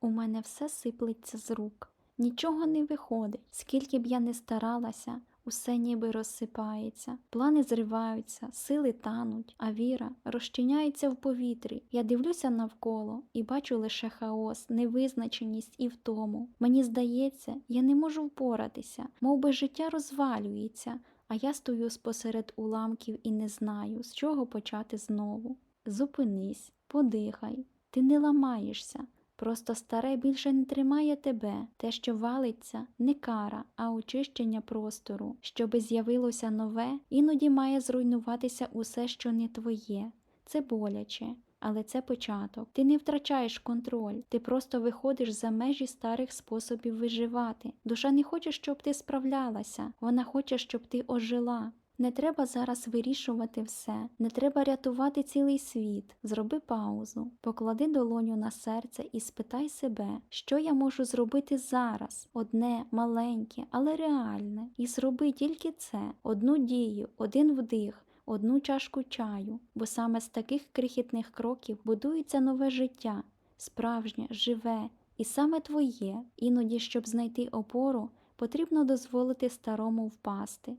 У мене все сиплеться з рук. Нічого не виходить. Скільки б я не старалася, усе ніби розсипається. Плани зриваються, сили тануть, а віра розчиняється в повітрі. Я дивлюся навколо і бачу лише хаос, невизначеність і втому. Мені здається, я не можу впоратися, мов би життя розвалюється, а я стою спосеред уламків і не знаю, з чого почати знову. Зупинись, подихай, ти не ламаєшся. Просто старе більше не тримає тебе. Те, що валиться, не кара, а очищення простору. Щоби з'явилося нове, іноді має зруйнуватися усе, що не твоє. Це боляче, але це початок. Ти не втрачаєш контроль, ти просто виходиш за межі старих способів виживати. Душа не хоче, щоб ти справлялася, вона хоче, щоб ти ожила. Не треба зараз вирішувати все, не треба рятувати цілий світ. Зроби паузу, поклади долоню на серце і спитай себе, що я можу зробити зараз, одне маленьке, але реальне. І зроби тільки це, одну дію, один вдих. Одну чашку чаю, бо саме з таких крихітних кроків будується нове життя, справжнє, живе, і саме твоє. Іноді, щоб знайти опору, потрібно дозволити старому впасти.